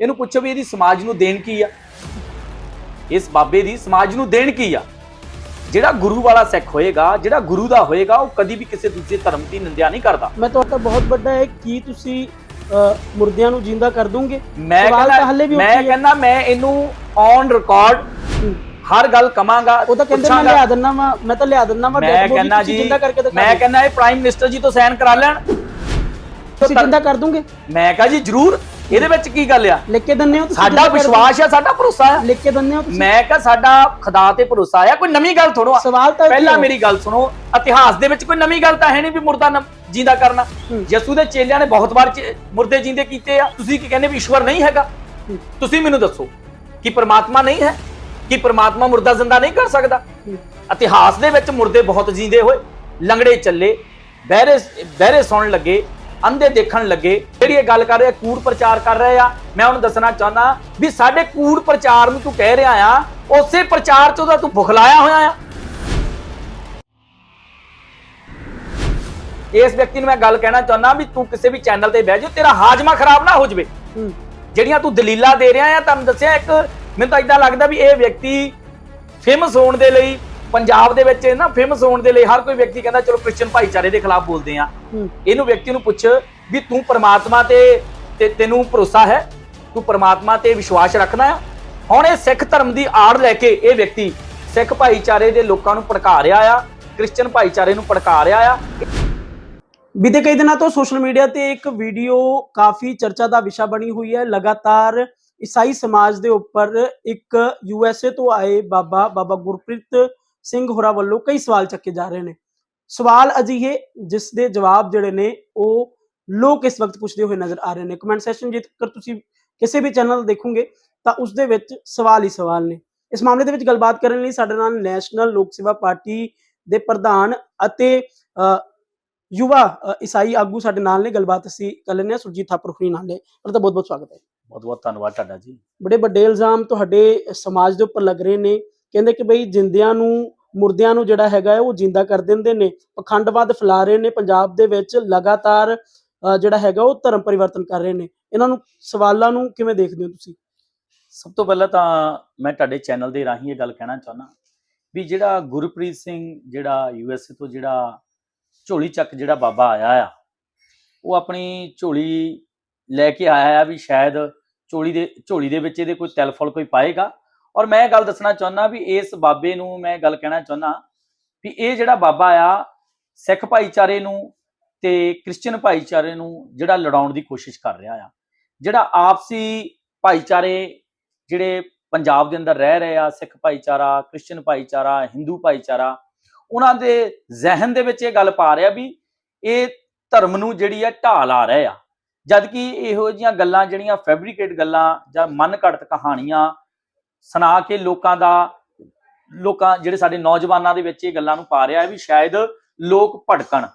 ਇਹਨੂੰ ਪੁੱਛੋ ਵੀ ਇਹਦੀ ਸਮਾਜ ਨੂੰ ਦੇਣ ਕੀ ਆ? ਇਸ ਬਾਬੇ ਦੀ ਸਮਾਜ ਨੂੰ ਦੇਣ ਕੀ ਆ? ਜਿਹੜਾ ਗੁਰੂ ਵਾਲਾ ਸਿੱਖ ਹੋਏਗਾ ਜਿਹੜਾ ਗੁਰੂ ਦਾ ਹੋਏਗਾ ਉਹ ਕਦੀ ਵੀ ਕਿਸੇ ਦੂਜੇ ਧਰਮ ਦੀ ਨਿੰਦਿਆ ਨਹੀਂ ਕਰਦਾ। ਮੈਂ ਤੁਹਾਡਾ ਬਹੁਤ ਵੱਡਾ ਹੈ ਕੀ ਤੁਸੀਂ ਮੁਰਦਿਆਂ ਨੂੰ ਜਿੰਦਾ ਕਰ ਦੋਗੇ? ਮੈਂ। ਕਹਿੰਦਾ ਮੈਂ ਇਹਨੂੰ ਔਨ ਰਿਕਾਰਡ ਹਰ ਗੱਲ ਕਮਾਂਗਾ ਉਹ ਤਾਂ ਕਹਿੰਦੇ ਮੈਂ ਲਿਆ ਦਿੰਨਾ ਵਾ ਮੈਂ ਤਾਂ ਲਿਆ ਦਿੰਨਾ ਵਾ ਮੈਂ ਕਹਿੰਦਾ ਜੀ ਜਿੰਦਾ ਕਰਕੇ ਦਿਖਾ ਮੈਂ ਕਹਿੰਦਾ ਇਹ ਪ੍ਰਾਈਮ ਮਿਨਿਸਟਰ ਜੀ ਤੋਂ ਸਾਈਨ ਕਰਾ ਲੈਣ। ਤੁਸੀਂ ਜਿੰਦਾ ਕਰ ਦੋਗੇ? ਮੈਂ ਕਹਾਂ ਜੀ ਜ਼ਰੂਰ। ਇਹਦੇ ਵਿੱਚ ਕੀ ਗੱਲ ਆ ਲਿਖ ਕੇ ਦਿੰਨੇ ਹੋ ਤੁਸੀਂ ਸਾਡਾ ਵਿਸ਼ਵਾਸ ਆ ਸਾਡਾ ਭਰੋਸਾ ਆ? ਲਿਖ ਕੇ ਦਿੰਨੇ ਹੋ ਤੁਸੀਂ ਮੈਂ ਕਹਾਂ ਸਾਡਾ ਖੁਦਾ ਤੇ ਭਰੋਸਾ ਆ ਕੋਈ ਨਵੀਂ ਗੱਲ ਥੋੜੋ ਸਵਾਲ ਤਾਂ ਪਹਿਲਾਂ। ਮੇਰੀ ਗੱਲ ਸੁਣੋ ਇਤਿਹਾਸ ਦੇ ਵਿੱਚ ਕੋਈ ਨਵੀਂ ਗੱਲ ਤਾਂ ਹੈ ਨਹੀਂ ਵੀ ਮੁਰਦਾ ਜਿੰਦਾ ਕਰਨਾ। ਯਸੂ ਦੇ ਚੇਲਿਆਂ ਨੇ ਬਹੁਤ ਵਾਰ ਮੁਰਦੇ ਜਿੰਦੇ ਕੀਤੇ ਆ ਤੁਸੀਂ ਕੀ ਕਹਿੰਦੇ ਵੀ ਈਸ਼ਵਰ ਨਹੀਂ ਹੈਗਾ। ਤੁਸੀਂ ਮੈਨੂੰ ਦੱਸੋ ਕਿ ਪ੍ਰਮਾਤਮਾ ਨਹੀਂ ਹੈ ਕਿ ਪ੍ਰਮਾਤਮਾ ਮੁਰਦਾ ਜ਼ਿੰਦਾ ਨਹੀਂ ਕਰ ਸਕਦਾ। ਇਤਿਹਾਸ ਦੇ ਵਿੱਚ ਮੁਰਦੇ ਬਹੁਤ ਜਿੰਦੇ ਹੋਏ ਲੰਗੜੇ ਚੱਲੇ ਬਹਿਰੇ ਬਹਿਰੇ ਸੁਣਨ ਲੱਗੇ ਅੰਧੇ ਦੇਖਣ ਲੱਗੇ। ਜਿਹੜੀ ਇਹ ਗੱਲ ਕਰ ਰਹੇ ਕੂੜ ਪ੍ਰਚਾਰ ਕਰ ਰਹੇ ਆ ਮੈਂ ਉਹਨੂੰ ਦੱਸਣਾ ਚਾਹੁੰਦਾ ਵੀ ਸਾਡੇ ਕੂੜ ਪ੍ਰਚਾਰ ਨੂੰ ਤੂੰ ਕਹਿ ਰਿਹਾ ਆ ਉਸੇ ਪ੍ਰਚਾਰ ਚ ਉਹਦਾ ਤੂੰ ਬੁਖਲਾਇਆ ਹੋਇਆ ਆ। ਇਸ ਵਿਅਕਤੀ ਨੂੰ ਮੈਂ ਗੱਲ ਕਹਿਣਾ ਚਾਹੁੰਦਾ ਵੀ ਤੂੰ ਕਿਸੇ ਵੀ ਚੈਨਲ ਤੇ ਬਹਿ ਜਾ ਤੇਰਾ ਹਾਜ਼ਮਾ ਖਰਾਬ ਨਾ ਹੋ ਜਵੇ। ਜਿਹੜੀਆਂ ਤੂੰ ਦਲੀਲਾਂ ਦੇ ਰਿਹਾ ਆ ਤੁਹਾਨੂੰ ਦੱਸਿਆ ਇੱਕ ਮੈਨੂੰ ਤਾਂ ਇਦਾਂ ਲੱਗਦਾ ਵੀ ਇਹ ਵਿਅਕਤੀ ਫੇਮਸ ਹੋਣ ਦੇ ਲਈ ਪੰਜਾਬ ਦੇ ਵਿੱਚ ਨਾ ਫੇਮਸ ਹੋਣ ਦੇ ਲਈ ਹਰ ਕੋਈ ਵਿਅਕਤੀ ਕਹਿੰਦਾ ਚਲੋ ਕ੍ਰਿਸਚੀਅਨ ਭਾਈਚਾਰੇ ਦੇ ਖਿਲਾਫ ਬੋਲਦੇ ਆ। ਇਹਨੂੰ ਵਿਅਕਤੀ ਨੂੰ ਪੁੱਛ ਵੀ ਤੂੰ ਪ੍ਰਮਾਤਮਾ ਤੇ ਤੇ ਤੈਨੂੰ ਭਰੋਸਾ ਹੈ? ਤੂੰ ਪ੍ਰਮਾਤਮਾ ਤੇ ਵਿਸ਼ਵਾਸ ਰੱਖਦਾ ਆ ਹੁਣ ਇਹ ਸਿੱਖ ਧਰਮ ਦੀ ਆੜ ਲੈ ਕੇ ਇਹ ਵਿਅਕਤੀ ਸਿੱਖ ਭਾਈਚਾਰੇ ਦੇ ਲੋਕਾਂ ਨੂੰ ਭੜਕਾ ਰਿਹਾ ਆ ਕ੍ਰਿਸਚੀਅਨ ਭਾਈਚਾਰੇ ਨੂੰ ਭੜਕਾ ਰਿਹਾ ਆ। ਬੀਤੇ ਕਈ ਦਿਨਾਂ ਤੋਂ ਸੋਸ਼ਲ ਮੀਡੀਆ ਤੇ ਇੱਕ ਵੀਡੀਓ ਕਾਫੀ ਚਰਚਾ ਦਾ ਵਿਸ਼ਾ ਬਣੀ ਹੋਈ ਹੈ। ਲਗਾਤਾਰ ਈਸਾਈ ਸਮਾਜ ਦੇ ਉੱਪਰ ਇੱਕ ਯੂਐਸਏ ਤੋਂ ਆਏ ਬਾਬਾ ਬਾਬਾ ਗੁਰਪ੍ਰੀਤ ਸਿੰਘ ਹੋਰਾਂ ਵੱਲੋਂ ਕਈ ਸਵਾਲ ਚੱਕੇ ਜਾ ਰਹੇ ਨੇ। ਸਵਾਲ ਅਜਿਹੇ ਜਿਸ ਦੇ ਜਵਾਬ ਜਿਹੜੇ ਨੇ ਉਹ ਲੋਕ ਇਸ ਵਕਤ ਪੁੱਛਦੇ ਹੋਏ ਨਜ਼ਰ ਆ ਰਹੇ ਨੇ। ਕਮੈਂਟ ਸੈਸ਼ਨ ਜੇਕਰ ਤੁਸੀਂ ਕਿਸੇ ਵੀ ਚੈਨਲ ਦੇਖੋਗੇ ਤਾਂ ਉਸ ਦੇ ਵਿੱਚ ਸਵਾਲ ਹੀ ਸਵਾਲ ਨੇ। ਇਸ ਮਾਮਲੇ ਦੇ ਵਿੱਚ ਗੱਲਬਾਤ ਕਰਨ ਲਈ ਸਾਡੇ ਨਾਲ ਨੈਸ਼ਨਲ ਲੋਕ ਸੇਵਾ ਪਾਰਟੀ ਦੇ ਪ੍ਰਧਾਨ ਅਤੇ ਯੁਵਾ ਅ, ਈਸਾਈ ਆਗੂ ਸਾਡੇ ਨਾਲ ਨੇ। ਗੱਲਬਾਤ ਅਸੀਂ ਕਰ ਲੈਂਦੇ ਹਾਂ। ਸੁਰਜੀਤ ਥਾਪਰ ਖੁਰੀ ਨਾਲ ਨੇ। ਦਾ ਬਹੁਤ ਬਹੁਤ ਸਵਾਗਤ ਹੈ। ਬਹੁਤ ਬਹੁਤ ਧੰਨਵਾਦ ਤੁਹਾਡਾ ਜੀ। ਬੜੇ ਵੱਡੇ ਇਲਜ਼ਾਮ ਤੁਹਾਡੇ ਸਮਾਜ ਦੇ ਉੱਪਰ ਲੱਗ ਰਹੇ ਨੇ। ਕਹਿੰਦੇ ਕਿ ਬਈ ਜਿੰਦਿਆਂ ਨੂੰ ਮੁਰਦਿਆਂ ਨੂੰ ਜਿਹੜਾ ਹੈਗਾ ਉਹ ਜਿੰਦਾ ਕਰ ਦਿੰਦੇ ਨੇ। ਪਖੰਡਵਾਦ ਫੈਲਾ ਰਹੇ ਨੇ। ਪੰਜਾਬ ਦੇ ਵਿੱਚ ਲਗਾਤਾਰ ਜਿਹੜਾ ਹੈਗਾ ਉਹ ਧਰਮ ਪਰਿਵਰਤਨ ਕਰ ਰਹੇ ਨੇ। ਇਹਨਾਂ ਨੂੰ ਸਵਾਲਾਂ ਨੂੰ ਕਿਵੇਂ ਦੇਖਦੇ ਹੋ ਤੁਸੀਂ? ਸਭ ਤੋਂ ਪਹਿਲਾਂ ਤਾਂ ਮੈਂ ਤੁਹਾਡੇ ਚੈਨਲ ਦੇ ਰਾਹੀਂ ਇਹ ਗੱਲ ਕਹਿਣਾ ਚਾਹੁੰਦਾ ਵੀ ਜਿਹੜਾ ਗੁਰਪ੍ਰੀਤ ਸਿੰਘ, ਜਿਹੜਾ ਯੂਐਸਏ ਤੋਂ ਜਿਹੜਾ ਝੋਲੀ ਚੱਕ ਜਿਹੜਾ ਬਾਬਾ ਆਇਆ ਆ, ਉਹ ਆਪਣੀ ਝੋਲੀ ਲੈ ਕੇ ਆਇਆ ਆ ਵੀ ਸ਼ਾਇਦ ਝੋਲੀ ਦੇ ਝੋਲੀ ਦੇ ਵਿੱਚ ਇਹਦੇ ਕੋਈ ਤਿਲਫਲ ਕੋਈ ਪਾਏਗਾ। ਔਰ ਮੈਂ ਇਹ ਗੱਲ ਦੱਸਣਾ ਚਾਹੁੰਦਾ ਵੀ ਇਸ ਬਾਬੇ ਨੂੰ ਮੈਂ ਗੱਲ ਕਹਿਣਾ ਚਾਹੁੰਦਾ ਵੀ ਇਹ ਜਿਹੜਾ ਬਾਬਾ ਆ, ਸਿੱਖ ਭਾਈਚਾਰੇ ਨੂੰ ਤੇ ਕ੍ਰਿਸਚੀਅਨ ਭਾਈਚਾਰੇ ਨੂੰ ਜਿਹੜਾ ਲੜਾਉਣ ਦੀ ਕੋਸ਼ਿਸ਼ ਕਰ ਰਿਹਾ ਆ, ਜਿਹੜਾ ਆਪਸੀ ਭਾਈਚਾਰੇ ਜਿਹੜੇ ਪੰਜਾਬ ਦੇ ਅੰਦਰ ਰਹਿ ਰਹੇ ਆ, ਸਿੱਖ ਭਾਈਚਾਰਾ ਕ੍ਰਿਸਚੀਅਨ ਭਾਈਚਾਰਾ, ਹਿੰਦੂ ਭਾਈਚਾਰਾ, ਉਹਨਾਂ ਦੇ ਜ਼ਿਹਨ ਦੇ ਵਿੱਚ ਇਹ ਗੱਲ ਪਾ ਰਿਹਾ ਵੀ ਇਹ ਧਰਮ ਨੂੰ ਜਿਹੜੀ ਆ ਢਾਲ ਆ ਰਹੇ ਆ। ਜਦਕਿ ਇਹੋ ਜਿਹੀਆਂ ਗੱਲਾਂ ਜਿਹੜੀਆਂ ਫੈਬਰੀਕੇਟ ਗੱਲਾਂ ਜਾਂ ਮਨ ਘੜਤ ਕਹਾਣੀਆਂ ਸੁਣਾ ਕੇ ਲੋਕਾਂ ਦਾ, ਲੋਕਾਂ ਜਿਹੜੇ ਸਾਡੇ ਨੌਜਵਾਨਾਂ ਦੇ ਵਿੱਚ ਇਹ ਗੱਲਾਂ ਨੂੰ ਪਾ ਰਿਹਾ ਹੈ ਵੀ ਸ਼ਾਇਦ ਲੋਕ ਭੜਕਣ।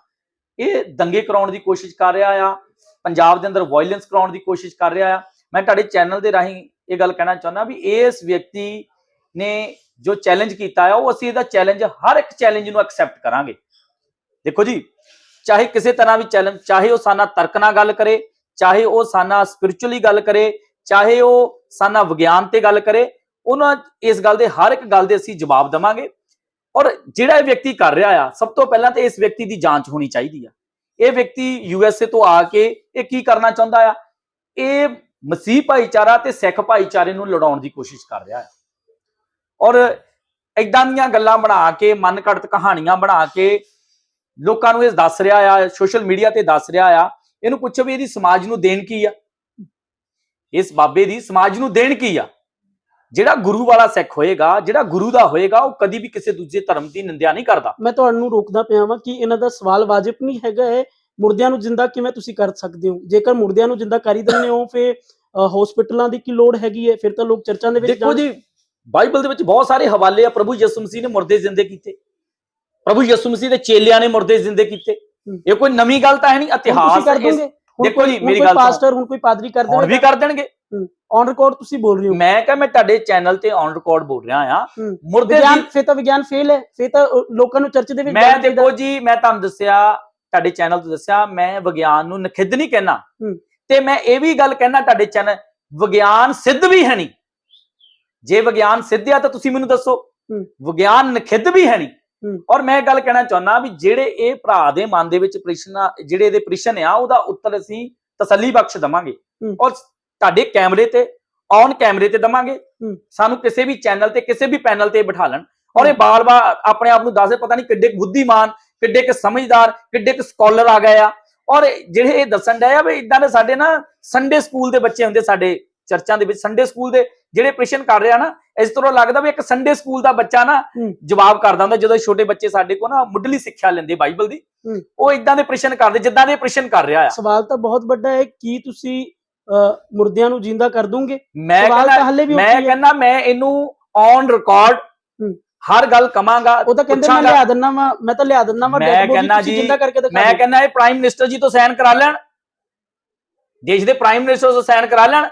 ਇਹ ਦੰਗੇ ਕਰਾਉਣ ਦੀ ਕੋਸ਼ਿਸ਼ ਕਰ ਰਿਹਾ ਆ, ਪੰਜਾਬ ਦੇ ਅੰਦਰ ਵਾਇਲੈਂਸ ਕਰਾਉਣ ਦੀ ਕੋਸ਼ਿਸ਼ ਕਰ ਰਿਹਾ ਆ। ਮੈਂ ਤੁਹਾਡੇ ਚੈਨਲ ਦੇ ਰਾਹੀਂ ਇਹ ਗੱਲ ਕਹਿਣਾ ਚਾਹੁੰਦਾ ਵੀ ਇਸ ਵਿਅਕਤੀ ਨੇ ਜੋ ਚੈਲੰਜ ਕੀਤਾ ਆ, ਉਹ ਅਸੀਂ ਇਹਦਾ ਚੈਲੰਜ ਹਰ ਇੱਕ ਚੈਲੰਜ ਨੂੰ ਐਕਸੈਪਟ ਕਰਾਂਗੇ। ਦੇਖੋ ਜੀ, ਚਾਹੇ ਕਿਸੇ ਤਰ੍ਹਾਂ ਵੀ ਚੈਲੰਜ ਚਾਹੇ ਉਹ ਸਾਨਾ ਤਰਕ ਨਾਲ ਗੱਲ ਕਰੇ, ਚਾਹੇ ਉਹ ਸਾਨਾ ਸਪਿਰਚੁਅਲੀ ਗੱਲ ਕਰੇ, ਚਾਹੇ ਉਹ ਸਾਨਾ ਵਿਗਿਆਨ ਤੇ ਗੱਲ ਕਰੇ ਉਹਨਾਂ ਇਸ ਗੱਲ ਦੇ ਹਰ ਇੱਕ ਗੱਲ ਦੇ ਅਸੀਂ ਜਵਾਬ ਦਵਾਂਗੇ। ਔਰ ਜਿਹੜਾ ਇਹ ਵਿਅਕਤੀ ਕਰ ਰਿਹਾ ਆ, ਸਭ ਤੋਂ ਪਹਿਲਾਂ ਤਾਂ ਇਸ ਵਿਅਕਤੀ ਦੀ ਜਾਂਚ ਹੋਣੀ ਚਾਹੀਦੀ ਆ। ਇਹ ਵਿਅਕਤੀ ਯੂਐਸਏ ਤੋਂ ਆ ਕੇ ਇਹ ਕੀ ਕਰਨਾ ਚਾਹੁੰਦਾ ਆ? ਇਹ ਮਸੀਹ ਭਾਈਚਾਰਾ ਤੇ ਸਿੱਖ ਭਾਈਚਾਰੇ ਨੂੰ ਲੜਾਉਣ ਦੀ ਕੋਸ਼ਿਸ਼ ਕਰ ਰਿਹਾ ਹੈ ਔਰ ਇਦਾਂ ਦੀਆਂ ਗੱਲਾਂ ਬਣਾ ਕੇ ਮਨ ਘੜਤ ਕਹਾਣੀਆਂ ਬਣਾ ਕੇ ਲੋਕਾਂ ਨੂੰ ਇਹ ਦੱਸ ਰਿਹਾ ਆ, ਸੋਸ਼ਲ ਮੀਡੀਆ ਤੇ ਦੱਸ ਰਿਹਾ ਆ, ਇਹਨੂੰ ਪੁੱਛੋ ਵੀ ਇਹਦੀ ਸਮਾਜ ਨੂੰ ਦੇਣ ਕੀ ਆ? ਇਸ ਬਾਬੇ ਦੀ ਸਮਾਜ ਨੂੰ ਦੇਣ ਕੀ ਆ? ਜਿਹੜਾ ਗੁਰੂ ਵਾਲਾ ਸਿੱਖ ਹੋਏਗਾ ਜਿਹੜਾ ਗੁਰੂ ਦਾ ਹੋਏਗਾ ਉਹ ਕਦੀ ਵੀ ਕਿਸੇ ਦੂਜੇ ਧਰਮ ਦੀ ਨਿੰਦਿਆ ਨਹੀਂ ਕਰਦਾ। ਮੈਂ ਤੁਹਾਨੂੰ ਰੋਕਦਾ ਪਿਆ ਵਾਂ ਕਿ ਇਹਨਾਂ ਦਾ ਸਵਾਲ ਵਾਜਿਬ ਨਹੀਂ ਹੈਗਾ ਹੈ ਮੁਰਦਿਆਂ ਨੂੰ ਜਿੰਦਾ ਕਿਵੇਂ ਤੁਸੀਂ ਕਰ ਸਕਦੇ ਹੋ? ਜੇਕਰ ਮੁਰਦਿਆਂ ਨੂੰ ਜਿੰਦਾ ਕਰ ਦਿੰਦੇ ਹੋ ਫਿਰ ਹਸਪੀਟਲਾਂ ਦੀ ਕੀ ਲੋੜ ਹੈਗੀ ਹੈ? ਫਿਰ ਤਾਂ ਲੋਕ ਚਰਚਾਂ ਦੇ ਵਿੱਚ ਦੇਖੋ ਜੀ ਬਾਈਬਲ ਦੇ ਵਿੱਚ ਬਹੁਤ ਸਾਰੇ ਹਵਾਲੇ ਆ ਪ੍ਰਭੂ ਯਿਸੂ ਮਸੀਹ ਨੇ ਮੁਰਦੇ ਜ਼ਿੰਦੇ ਕੀਤੇ। ਪ੍ਰਭੂ ਯਿਸੂ ਮਸੀਹ ਦੇ ਚੇਲਿਆਂ ਨੇ ਮੁਰਦੇ ਜ਼ਿੰਦੇ ਕੀਤੇ। ਇਹ ਕੋਈ ਨਵੀਂ ਗੱਲ ਤਾਂ ਹੈ ਨਹੀਂ ਇਤਿਹਾਸ ਦੇਖੋ ਜੀ, ਮੇਰੀ ਗੱਲ। ਪਾਸਟਰ ਹੁਣ ਕੋਈ ਪਾਦਰੀ ਕਰ ਹੁਣ ਵੀ ਕਰ ਦੇਣਗੇ। ਔਨ ਰਿਕਾਰਡ ਤੁਸੀਂ ਬੋਲ ਰਹੇ ਹੋ ਮੈਂ ਕਹਾਂ ਮੈਂ ਤੁਹਾਡੇ ਚੈਨਲ ਤੇ ਔਨ ਰਿਕਾਰਡ ਬੋਲ ਰਿਹਾ ਆ। ਮੁਰਦੇ ਵਿਗਿਆਨ ਫਿਰ ਤਾਂ ਵਿਗਿਆਨ ਫੇਲ ਹੈ ਫਿਰ ਤਾਂ ਲੋਕਾਂ ਨੂੰ ਚਰਚ ਦੇ ਵਿੱਚ ਮੈਂ। ਦੇਖੋ ਜੀ ਮੈਂ ਤੁਹਾਨੂੰ ਦੱਸਿਆ ਤੁਹਾਡੇ ਚੈਨਲ ਤੇ ਦੱਸਿਆ ਮੈਂ ਵਿਗਿਆਨ ਨੂੰ ਨਖਿੱਧ ਨਹੀਂ ਕਹਿਣਾ। ਤੇ ਮੈਂ ਇਹ ਵੀ ਗੱਲ ਕਹਿਣਾ ਤੁਹਾਡੇ ਚੈਨਲ ਵਿਗਿਆਨ ਸਿੱਧ ਵੀ ਹੈ ਨਹੀਂ ਜੇ ਵਿਗਿਆਨ ਸਿੱਧ ਆ ਤਾਂ ਤੁਸੀਂ ਮੈਨੂੰ ਦੱਸੋ। ਵਿਗਿਆਨ ਨਖਿੱਧ ਵੀ ਹੈ ਨਹੀਂ। ਔਰ ਮੈਂ ਗੱਲ ਕਹਿਣਾ ਚਾਹੁੰਦਾ ਵੀ ਜਿਹੜੇ ਇਹ ਭਰਾ ਦੇ ਮਨ ਦੇ ਵਿੱਚ ਪ੍ਰਸ਼ਨ ਜਿਹੜੇ ਇਹਦੇ ਪ੍ਰਸ਼ਨ ਆ ਉਹਦਾ ਉੱਤਰ ਅਸੀਂ ਤਸੱਲੀ ਬਖਸ਼ ਦਵਾਂਗੇ। ਔਰ ਤੁਹਾਡੇ ਕੈਮਰੇ ਤੇ ਔਨ ਕੈਮਰੇ ਤੇ ਦਵਾਂਗੇ। ਸਾਨੂੰ ਕਿਸੇ ਵੀ ਚੈਨਲ ਤੇ ਕਿਸੇ ਵੀ ਪੈਨਲ ਤੇ ਬਿਠਾ ਲੈਣ ਔਰ ਇਹ ਬਾਰ-ਬਾਰ ਆਪਣੇ ਆਪ ਨੂੰ ਦੱਸਦੇ ਪਤਾ ਨਹੀਂ ਕਿੱਡੇ ਬੁੱਧੀਮਾਨ ਕਿੱਡੇ ਕੁ ਸਮਝਦਾਰ ਕਿੱਡੇ ਕੁ ਸਕਾਲਰ ਆ ਗਏ ਆ ਔਰ ਜਿਹੜੇ ਇਹ ਦੱਸਣ ਡਏ ਆ ਵੀ ਇਦਾਂ ਦੇ ਸਾਡੇ ਨਾ ਸੰਡੇ ਸਕੂਲ ਦੇ ਬੱਚੇ ਹੁੰਦੇ ਸਾਡੇ ਚਰਚਾਂ ਦੇ ਵਿੱਚ ਸੰਡੇ ਸਕੂਲ ਦੇ ਜਿਹੜੇ ਪ੍ਰਸ਼ਨ ਕਰ ਰਿਹਾ ਨਾ ਇਸ ਤਰ੍ਹਾਂ ਲੱਗਦਾ ਵੀ ਇੱਕ ਸੰਡੇ ਸਕੂਲ ਦਾ ਬੱਚਾ ਨਾ। ਜਵਾਬ ਕਰਦਾ ਹੁੰਦਾ ਜਦੋਂ ਛੋਟੇ ਬੱਚੇ ਸਾਡੇ ਕੋਲ ਨਾ ਮੁੱਢਲੀ ਸਿੱਖਿਆ ਲੈਂਦੇ ਬਾਈਬਲ ਦੀ। ਉਹ ਇਦਾਂ ਦੇ ਪ੍ਰਸ਼ਨ ਕਰਦੇ ਜਿੱਦਾਂ ਦੇ ਪ੍ਰਸ਼ਨ ਕਰ ਰਿਹਾ ਆ ਸਵਾਲ ਤਾਂ ਬਹੁਤ ਵੱਡਾ ਹੈ ਕੀ ਤੁਸੀਂ ਮੁਰਦਿਆਂ ਨੂੰ ਜਿੰਦਾ ਕਰ ਦੋਗੇ ਮੈਂ ਕਹਿੰਦਾ ਮੈਂ। ਕਹਿੰਦਾ ਇਹਨੂੰ ਔਨ ਰਿਕਾਰਡ। ਹਰ ਗੱਲ ਕਮਾਂਗਾ ਉਹ ਤਾਂ ਕਹਿੰਦੇ ਮੈਂ। ਲਿਆ ਦਿੰਨਾ ਵਾ ਮੈਂ ਤਾਂ ਲਿਆ ਦਿੰਨਾ ਵਾ ਮੈਂ ਕਹਿੰਦਾ ਜੀ, ਜਿੰਦਾ ਕਰਕੇ ਦਿਖਾ ਮੈਂ। ਕਹਿੰਦਾ ਇਹ ਪ੍ਰਾਈਮ ਮਿਨਿਸਟਰ ਜੀ ਤੋਂ ਸਾਈਨ ਕਰਾ ਲੈਣ ਦੇਸ਼ ਦੇ ਪ੍ਰਾਈਮ ਮਿਨਿਸਟਰ ਤੋਂ ਸਾਈਨ ਕਰਾ ਲੈਣ।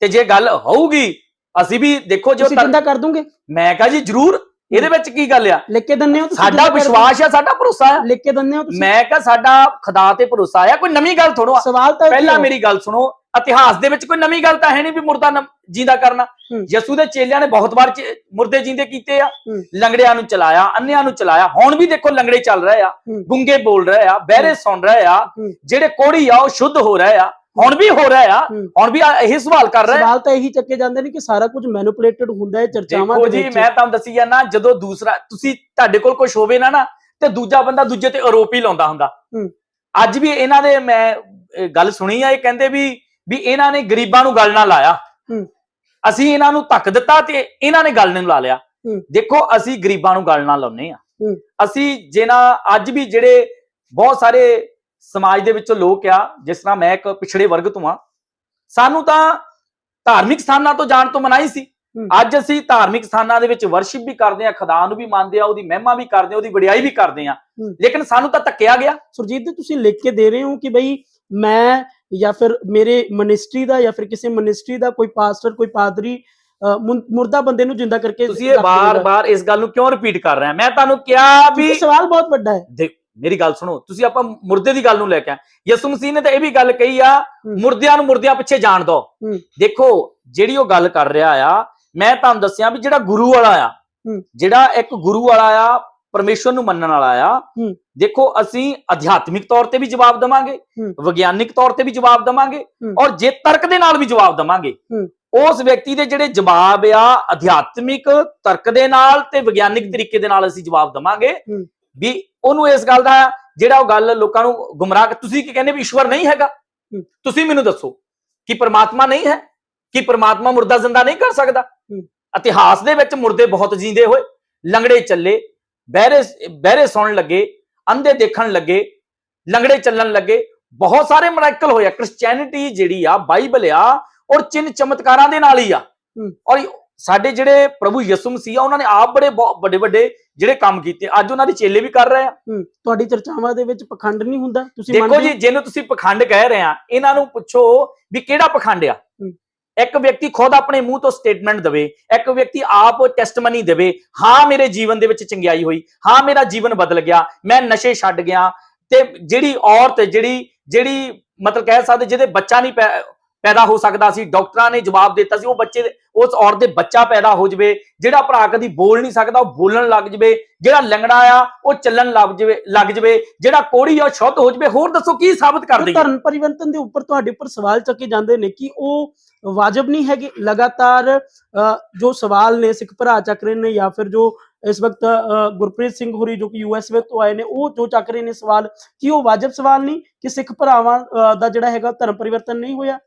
ਤੇ ਜੇ ਗੱਲ ਹੋਊਗੀ ਅਸੀਂ ਵੀ ਦੇਖੋ ਜੋ ਤੁਸੀਂ ਜਿੰਦਾ ਕਰ ਦੋਗੇ ਮੈਂ ਕਹਾਂ ਜੀ ਜਰੂਰ ਇਹਦੇ ਵਿੱਚ ਕੀ ਗੱਲ ਆ ਲਿਖ ਕੇ ਦਿੰਨੇ ਹੋ ਤੁਸੀਂ ਸਾਡਾ ਵਿਸ਼ਵਾਸ ਆ ਸਾਡਾ ਭਰੋਸਾ ਆ। ਲਿਖ ਕੇ ਦਿੰਨੇ ਹੋ ਤੁਸੀਂ ਮੈਂ ਕਹਾਂ ਸਾਡਾ ਖੁਦਾ ਤੇ ਭਰੋਸਾ ਆ ਕੋਈ ਨਵੀਂ ਗੱਲ ਥੋੜੋ ਸਵਾਲ ਤਾਂ ਪਹਿਲਾਂ। ਮੇਰੀ ਗੱਲ ਸੁਣੋ ਇਤਿਹਾਸ ਦੇ ਵਿੱਚ ਕੋਈ ਨਵੀਂ ਗੱਲ ਤਾਂ ਹੈ ਨਹੀਂ ਵੀ ਮੁਰਦਾ ਜਿੰਦਾ ਕਰਨਾ। ਯਸੂ ਦੇ ਚੇਲਿਆਂ ਨੇ ਬਹੁਤ ਵਾਰ ਮੁਰਦੇ ਜਿੰਦੇ ਕੀਤੇ ਆ। ਲੰਗੜਿਆਂ ਨੂੰ ਚਲਾਇਆ ਅੰਨਿਆਂ ਨੂੰ ਚਲਾਇਆ ਹੁਣ ਵੀ ਦੇਖੋ ਲੰਗੜੇ ਚੱਲ ਰਹੇ ਆ। ਗੁੰਗੇ ਬੋਲ ਰਹੇ ਆ ਬਹਿਰੇ ਸੁਣ ਰਹੇ ਆ। ਜਿਹੜੇ ਕੋੜੀ ਆ ਉਹ ਸ਼ੁੱਧ ਹੋ ਰਹੇ ਆ ਹੁਣ ਵੀ ਹੋ ਰਹੇ ਆ। ਹੁਣ ਵੀ ਇਹੀ ਸਵਾਲ ਕਰ ਰਹੇ ਸਵਾਲ ਤਾਂ ਇਹੀ ਚੱਕੇ ਜਾਂਦੇ ਨੇ ਕਿ ਸਾਰਾ ਕੁਝ ਮੈਨੂਪੂਲੇਟਡ ਹੁੰਦਾ ਹੈ ਚਰਚਾਵਾਂ ਦੇ ਜੀ ਵਿੱਚ ਮੈਂ ਤੁਹਾਨੂੰ ਦੱਸੀ ਜਾਂਦਾ ਜਦੋਂ ਦੂਸਰਾ ਤੁਸੀਂ ਤੁਹਾਡੇ ਕੋਲ ਕੁਝ ਹੋਵੇ ਨਾ ਨਾ ਤੇ ਦੂਜਾ ਬੰਦਾ ਦੂਜੇ ਤੇ ਆਰੋਪ ਹੀ ਲਾਉਂਦਾ ਹੁੰਦਾ। ਅੱਜ ਵੀ ਇਹਨਾਂ ਦੇ ਮੈਂ ਗੱਲ ਸੁਣੀ ਆ ਇਹ ਕਹਿੰਦੇ ਵੀ ਵੀ ਇਹਨਾਂ ਨੇ ਗਰੀਬਾਂ ਨੂੰ ਗੱਲ ਨਾਲ ਲਾਇਆ। ਅਸੀਂ ਇਹਨਾਂ ਨੂੰ ਧੱਕ ਦਿੱਤਾ ਤੇ ਇਹਨਾਂ ਨੇ ਗੱਲ ਨੂੰ ਲਾ ਲਿਆ। ਦੇਖੋ ਅਸੀਂ ਗਰੀਬਾਂ ਨੂੰ ਗੱਲ ਨਾਲ ਲਾਉਨੇ ਆ। ਅਸੀਂ ਜਿਹਨਾਂ ਅੱਜ ਵੀ ਜਿਹੜੇ ਬਹੁਤ ਸਾਰੇ ਸਮਾਜ ਦੇ ਵਿੱਚੋਂ ਲੋਕ ਆ ਜਿਸ ਤਰ੍ਹਾਂ ਮੈਂ ਇੱਕ ਪਿਛੜੇ ਵਰਗ ਤੋਂ ਆ ਸਾਨੂੰ ਤਾਂ ਧਾਰਮਿਕ ਸਥਾਨਾਂ ਤੋਂ ਜਾਣ ਤੋਂ ਮਨਾਈ ਸੀ। ਅੱਜ ਅਸੀਂ ਧਾਰਮਿਕ ਸਥਾਨਾਂ ਦੇ ਵਿੱਚ ਵਰਸ਼ਿਪ ਵੀ ਕਰਦੇ ਆ ਖੁਦਾ ਨੂੰ ਵੀ ਮੰਨਦੇ ਆ ਉਹਦੀ ਮਹਿਮਾ ਵੀ ਕਰਦੇ ਆ ਉਹਦੀ ਵਡਿਆਈ ਵੀ ਕਰਦੇ ਆ। ਲੇਕਿਨ ਸਾਨੂੰ ਤਾਂ ਧੱਕਿਆ ਗਿਆ ਸੁਰਜੀਤ ਜੀ ਤੁਸੀਂ ਲਿਖ ਕੇ ਦੇ ਰਹੇ ਹੋ ਕਿ ਬਈ ਮੈਂ ਜਾਂ ਫਿਰ ਮੇਰੇ ਮਿਨਿਸਟਰੀ ਦਾ ਜਾਂ ਫਿਰ ਕਿਸੇ ਮਿਨਿਸਟਰੀ ਦਾ ਕੋਈ ਪਾਸਟਰ ਕੋਈ ਪਾਦਰੀ ਮੁਰਦਾ ਬੰਦੇ ਨੂੰ ਜਿੰਦਾ ਕਰਕੇ ਤੁਸੀਂ ਇਹ। ਬਾਰ-ਬਾਰ ਇਸ ਗੱਲ ਨੂੰ ਕਿਉਂ ਰਿਪੀਟ ਕਰ ਰਹੇ ਆ ਮੈਂ ਤੁਹਾਨੂੰ ਕਿਹਾ ਵੀ ਸਵਾਲ ਬਹੁਤ ਵੱਡਾ ਹੈ ਦੇਖ ਮੇਰੀ ਗੱਲ ਸੁਣੋ ਤੁਸੀਂ ਆਪਾਂ ਮੁਰਦੇ ਦੀ ਗੱਲ ਨੂੰ ਲੈ ਕੇ ਆਏ ਯਿਸੂ ਮਸੀਹ ਨੇ ਤਾਂ ਇਹ ਵੀ ਗੱਲ ਕਹੀ ਆ ਹੂੰ। ਮੁਰਦਿਆਂ ਨੂੰ ਮੁਰਦਿਆਂ ਪਿੱਛੇ ਜਾਣ ਹੂੰ। ਦੇਖੋ ਜਿਹੜੀ ਉਹ ਗੱਲ ਕਰ ਰਿਹਾ ਆ ਮੈਂ ਤੁਹਾਨੂੰ ਦੱਸਿਆ ਵੀ ਜਿਹੜਾ ਗੁਰੂ ਵਾਲਾ ਆ ਹੂੰ। ਜਿਹੜਾ ਇੱਕ ਗੁਰੂ ਵਾਲਾ ਆ ਪਰਮੇਸ਼ਵਰ ਨੂੰ ਮੰਨਣ ਵਾਲਾ ਆ। ਦੇਖੋ ਅਸੀਂ ਅਧਿਆਤਮਿਕ ਤੌਰ ਤੇ ਵੀ ਜਵਾਬ ਦਵਾਂਗੇ। ਵਿਗਿਆਨਿਕ ਤੌਰ ਤੇ ਵੀ ਜਵਾਬ ਦਵਾਂਗੇ। ਔਰ ਜੇ ਤਰਕ ਦੇ ਨਾਲ ਵੀ ਜਵਾਬ ਦਵਾਂਗੇ। ਉਸ ਵਿਅਕਤੀ ਦੇ ਜਿਹੜੇ ਜਵਾਬ ਆ ਅਧਿਆਤਮਿਕ ਤਰਕ ਦੇ ਨਾਲ ਤੇ ਵਿਗਿਆਨਿਕ ਤਰੀਕੇ ਦੇ ਨਾਲ ਅਸੀਂ ਜਵਾਬ ਦਵਾਂਗੇ। ਵੀ ਉਹਨੂੰ ਇਸ ਗੱਲ ਦਾ ਜਿਹੜਾ ਉਹ ਗੱਲ ਲੋਕਾਂ ਨੂੰ ਗੁੰਮਰਾਹ ਤੁਸੀਂ ਕੀ ਕਹਿੰਦੇ ਵੀ ਈਸ਼ਵਰ ਨਹੀਂ ਹੈਗਾ। ਤੁਸੀਂ ਮੈਨੂੰ ਦੱਸੋ ਕਿ ਪ੍ਰਮਾਤਮਾ ਨਹੀਂ ਹੈ ਕਿ ਪ੍ਰਮਾਤਮਾ ਮੁਰਦਾ ਜ਼ਿੰਦਾ ਨਹੀਂ ਕਰ ਸਕਦਾ। ਇਤਿਹਾਸ ਦੇ ਵਿੱਚ ਮੁਰਦੇ ਬਹੁਤ ਜੀਂਦੇ ਹੋਏ ਲੰਗੜੇ ਚੱਲੇ ਬਹਿਰੇ ਬਹਿਰੇ ਸੁਣਨ ਲੱਗੇ ਅੰਧੇ ਦੇਖਣ ਲੱਗੇ ਲੰਗੜੇ ਚੱਲਣ ਲੱਗੇ। ਬਹੁਤ ਸਾਰੇ ਮਰਾਕਲ ਹੋਇਆ ਕ੍ਰਿਸਚੀਅਨਿਟੀ ਜਿਹੜੀ ਆ ਬਾਈਬਲ ਆ ਔਰ ਚਿੰਨ ਚਮਤਕਾਰਾਂ ਦੇ ਨਾਲ ਹੀ ਆ। ਔਰ ਸਾਡੇ ਜਿਹੜੇ ਪ੍ਰਭੂ ਯਿਸੂ ਮਸੀਹ ਆ ਉਹਨਾਂ ਨੇ ਆਪ ਬੜੇ ਵੱਡੇ ਵੱਡੇ ਜਿਹੜੇ ਕੰਮ ਕੀਤੇ। ਅੱਜ ਉਹਨਾਂ ਦੇ ਚੇਲੇ ਵੀ ਕਰ ਰਹੇ ਆ। ਤੁਹਾਡੀ ਚਰਚਾਵਾਂ ਦੇ ਵਿੱਚ ਪਖੰਡ ਨਹੀਂ ਹੁੰਦਾ? ਤੁਸੀਂ ਦੇਖੋ ਜੀ? ਜਿਹਨੂੰ ਤੁਸੀਂ ਪਖੰਡ ਕਹਿ ਰਹੇ ਆ ਇਹਨਾਂ ਨੂੰ ਪੁੱਛੋ ਵੀ ਕਿਹੜਾ ਪਖੰਡ ਆ। ਇੱਕ ਵਿਅਕਤੀ ਖੁਦ ਆਪਣੇ ਮੂੰਹ ਤੋਂ ਸਟੇਟਮੈਂਟ ਦੇਵੇ, ਇੱਕ ਵਿਅਕਤੀ ਆਪ ਟੈਸਟਮਨੀ ਦੇਵੇ, ਹਾਂ, ਮੇਰੇ ਜੀਵਨ ਦੇ ਵਿੱਚ ਚੰਗਿਆਈ ਹੋਈ, ਹਾਂ, ਮੇਰਾ ਜੀਵਨ ਬਦਲ ਗਿਆ, ਮੈਂ ਨਸ਼ੇ ਛੱਡ ਗਿਆ, ਤੇ ਜਿਹੜੀ ਔਰਤ, ਜਿਹੜੀ ਜਿਹੜੀ ਮਤਲਬ ਕਹਿ ਸਕਦੇ, ਜਿਹਦੇ ਬੱਚਾ ਨਹੀਂ ਪੈਦਾ ਹੋ ਸਕਦਾ ਸੀ, ਡਾਕਟਰਾਂ ਨੇ ਜਵਾਬ ਦਿੱਤਾ ਸੀ, ਉਹ ਬੱਚੇ, ਉਸ ਔਰਤ ਦੇ ਬੱਚਾ ਪੈਦਾ ਹੋ ਜਵੇ, ਜਿਹੜਾ ਭਰਾ ਕਦੀ ਬੋਲ ਨਹੀਂ ਸਕਦਾ, ਉਹ ਬੋਲਣ ਲੱਗ ਜਵੇ, ਜਿਹੜਾ ਲੰਗੜਾ ਆ, ਉਹ ਚੱਲਣ ਲੱਗ ਜਵੇ ਲੱਗ ਜਵੇ, ਜਿਹੜਾ ਕੋੜੀ ਆ, ਉਹ ਸ਼ੁੱਧ ਹੋ ਜਵੇ, ਹੋਰ ਦੱਸੋ ਕੀ ਸਾਬਤ ਕਰ ਧਰਮ ਪਰਿਵਰਤਨ ਦੇ ਉੱਪਰ ਤੁਹਾਡੇ ਉੱਪਰ ਸਵਾਲ ਚੱਕੇ ਜਾਂਦੇ ਨੇ ਕਿ ਉਹ ਵਾਜਬ ਨਹੀਂ ਹੈਗੇ। ਲਗਾਤਾਰ ਅ, ਜੋ ਸਵਾਲ ਨੇ ਸਿੱਖ ਭਰਾ ਚੱਕ ਰਹੇ ਨੇ ਜਾਂ ਫਿਰ ਜੋ ਇਸ ਵਕਤ ਅ, ਗੁਰਪ੍ਰੀਤ ਸਿੰਘ ਹੋਰੀ ਜੋ ਕਿ ਯੂਐਸ ਵਿੱਚ ਤੋਂ ਆਏ ਨੇ ਉਹ ਜੋ ਚੱਕ ਰਹੇ ਨੇ ਸਵਾਲ ਕਿ ਉਹ ਵਾਜਬ ਸਵਾਲ ਨਹੀਂ ਕਿ ਸਿੱਖ ਭਰਾਵਾਂ ਅ, ਦਾ ਜਿਹੜਾ ਹੈਗਾ ਧਰਮ ਪਰਿਵਰਤਨ ਨਹੀਂ ਹੋਇਆ?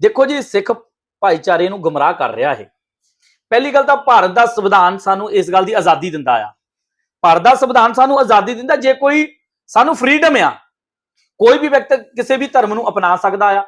ਦੇਖੋ ਜੀ ਸਿੱਖ ਭਾਈਚਾਰੇ ਨੂੰ ਗੁੰਮਰਾਹ ਕਰ ਰਿਹਾ ਹੈ ਪਹਿਲੀ ਗੱਲ ਤਾਂ ਭਾਰਤ ਦਾ ਸੰਵਿਧਾਨ ਸਾਨੂੰ ਇਸ ਗੱਲ ਦੀ ਆਜ਼ਾਦੀ ਦਿੰਦਾ ਆ। ਭਾਰਤ ਦਾ ਸੰਵਿਧਾਨ ਸਾਨੂੰ ਆਜ਼ਾਦੀ ਦਿੰਦਾ ਜੇ ਕੋਈ ਸਾਨੂੰ ਫਰੀडम ਆ ਕੋਈ ਵੀ ਵਿਅਕਤੀ ਕਿਸੇ ਵੀ ਧਰਮ ਨੂੰ ਅਪਣਾ ਸਕਦਾ ਆ।